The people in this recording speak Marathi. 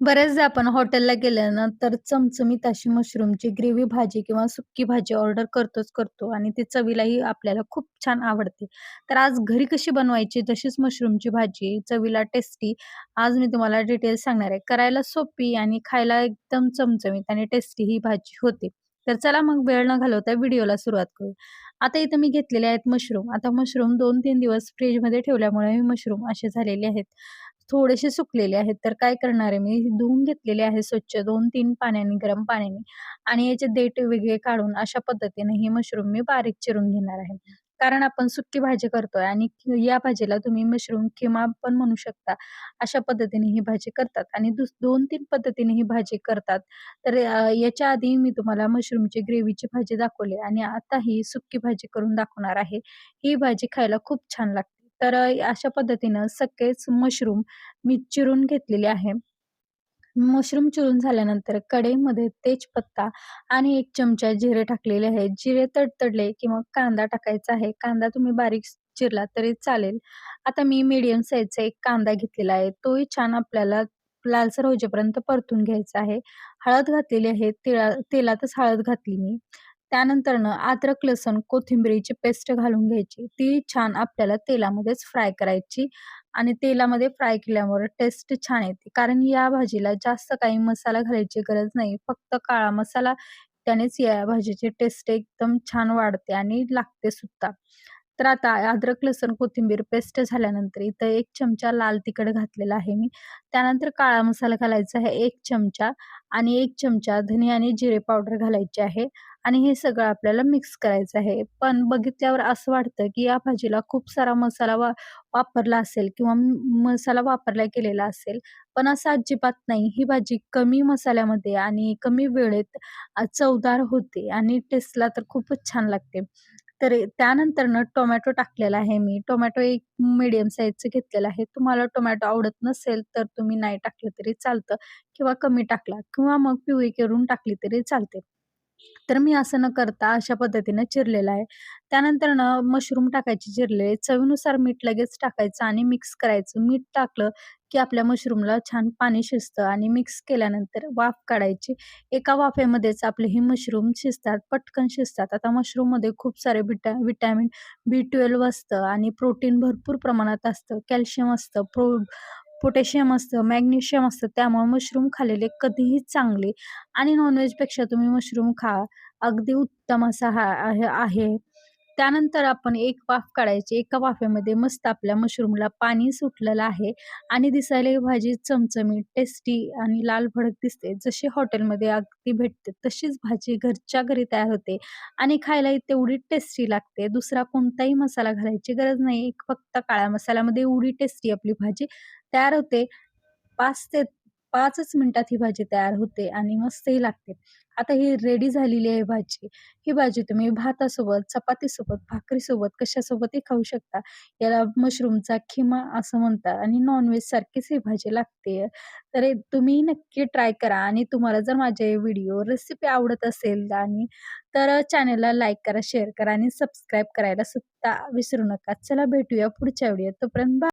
बऱ्याचदा आपण हॉटेलला गेल्यानंतर चमचमीत अशी मशरूमची ग्रेव्ही भाजी किंवा सुक्की भाजी ऑर्डर करतोच करतो आणि ती चवीलाही आपल्याला खूप छान आवडते. तर आज घरी कशी बनवायची तशीच मशरूमची भाजी चवीला टेस्टी आज मी तुम्हाला डिटेल्स सांगणार आहे. करायला सोपी आणि खायला एकदम चमचमीत आणि टेस्टी ही भाजी होते. तर चला मग वेळ न घालवता व्हिडिओला सुरुवात करू. आता इथं मी घेतलेले आहेत मशरूम. आता मशरूम 2-3 दिवस फ्रीजमध्ये ठेवल्यामुळे हे मशरूम असे झालेले आहेत. थोडेसे सुकलेले आहेत. तर काय करणार आहे मी धुवून घेतलेले आहे स्वच्छ 2-3 पाण्याने, गरम पाण्याने आणि याचे देठ वेगळे काढून अशा पद्धतीने हे मशरूम मी बारीक चिरून घेणार आहे. कारण आपण सुक्की भाजी करतोय आणि या भाजीला तुम्ही मशरूम किमा पण म्हणू शकता. अशा पद्धतीने ही भाजी करतात आणि दुस 2-3 पद्धतीने ही भाजी करतात. तर याच्या आधी मी तुम्हाला मशरूमची ग्रेव्हीची भाजी दाखवली आणि आता ही सुक्की भाजी करून दाखवणार आहे. ही भाजी खायला खूप छान लागते. तर अशा पद्धतीनं सगळेच मशरूम मी चिरून घेतलेले आहे. मशरूम चिरून झाल्यानंतर कढईमध्ये तेजपत्ता आणि एक चमचा जिरे टाकलेले आहे. जिरे तडतडले की मग कांदा टाकायचा आहे. कांदा तुम्ही बारीक चिरला तरी चालेल. आता मी मीडियम साईजचा एक कांदा घेतलेला आहे. तोही छान आपल्याला लालसर होजेपर्यंत परतून घ्यायचा आहे. हळद घातलेली आहे. तिळा तेलातच हळद घातली मी. त्यानंतरनं अद्रक, लसूण, कोथिंबिरीची पेस्ट घालून घ्यायची. ती छान आपल्याला तेलामध्येच फ्राय करायची आणि तेलामध्ये फ्राय केल्यामुळे टेस्ट छान येते. कारण या भाजीला जास्त काही मसाला घालायची गरज नाही. फक्त काळा मसाला त्यानेच या भाजीची टेस्ट एकदम छान वाढते आणि लागते सुद्धा. तर आता अद्रक, लसूण, कोथिंबीर पेस्ट झाल्यानंतर इथं एक चमचा लाल तिखट घातलेला आहे मी. त्यानंतर काळा मसाला घालायचा आहे एक चमचा आणि एक चमचा धने आणि जिरे पावडर घालायची आहे आणि हे सगळं आपल्याला मिक्स करायचं आहे. पण बघितल्यावर असं वाटतं, की या भाजीला खूप सारा मसाला वा वापरला असेल किंवा मसाला वापरला गेलेला असेल. पण असं अजिबात नाही. ही भाजी कमी मसाल्यामध्ये आणि कमी वेळेत चवदार होते आणि टेस्टला तर खूपच छान लागते. तर त्यानंतरनं टोमॅटो टाकलेला आहे मी. टोमॅटो एक मिडियम साईजचं घेतलेलं आहे. तुम्हाला टोमॅटो आवडत नसेल तर तुम्ही नाही टाकलं तरी चालतं किंवा कमी टाकला किंवा मग पिवळी करून टाकली तरी चालते. तर मी असं न करता अशा पद्धतीनं चिरलेलं आहे. त्यानंतर ना मशरूम टाकायचे चिरलेले, चवीनुसार मीठ लगेच टाकायचं आणि मिक्स करायचं. मीठ टाकलं की आपल्या मशरूमला छान पाणी शिजतं आणि मिक्स केल्यानंतर वाफ काढायची. एका वाफेमध्येच आपले हे मशरूम शिजतात, पटकन शिजतात. आता मशरूममध्ये खूप सारे विटा विटॅमिन बी बी12 असतं आणि प्रोटीन भरपूर प्रमाणात असतं, कॅल्शियम असतं, प्रो पोटॅशियम असतं, मॅग्नेशियम असतं. त्यामुळे मशरूम खाल्लेले कधीही चांगले आणि नॉनव्हेजपेक्षा तुम्ही मशरूम खा. अगदी उत्तम असा हा आहे आहे. त्यानंतर आपण एक वाफ काढायची. एका वाफेमध्ये मस्त आपल्या मशरूमला पाणी सुटलेलं आहे आणि दिसायला ही भाजी चमचमीत, टेस्टी आणि लाल भडक दिसते. जशी हॉटेलमध्ये अगदी भेटते तशीच भाजी घरच्या घरी तयार होते आणि खायलाही तेवढी टेस्टी लागते. दुसरा कोणताही मसाला घालायची गरज नाही. एक फक्त काळ्या मसाल्यामध्ये एवढी टेस्टी आपली भाजी तयार होते. पाच ते पाचच मिनिटात ही भाजी तयार होते आणि मस्तही लागते. आता ही रेडी झालेली आहे भाजी. ही भाजी तुम्ही भातासोबत, चपातीसोबत, भाकरीसोबत कशासोबतही खाऊ शकता. याला मशरूमचा खिमा असं म्हणतात आणि नॉनव्हेज सारखीच ही भाजी लागते. तर तुम्ही नक्की ट्राय करा आणि तुम्हाला जर माझे व्हिडिओ, रेसिपी आवडत असेल आणि तर चॅनलला लाईक करा, शेअर करा आणि सबस्क्राईब करायला सुद्धा विसरू नका. चला भेटूया पुढच्या व्हिडिओ तोपर्यंत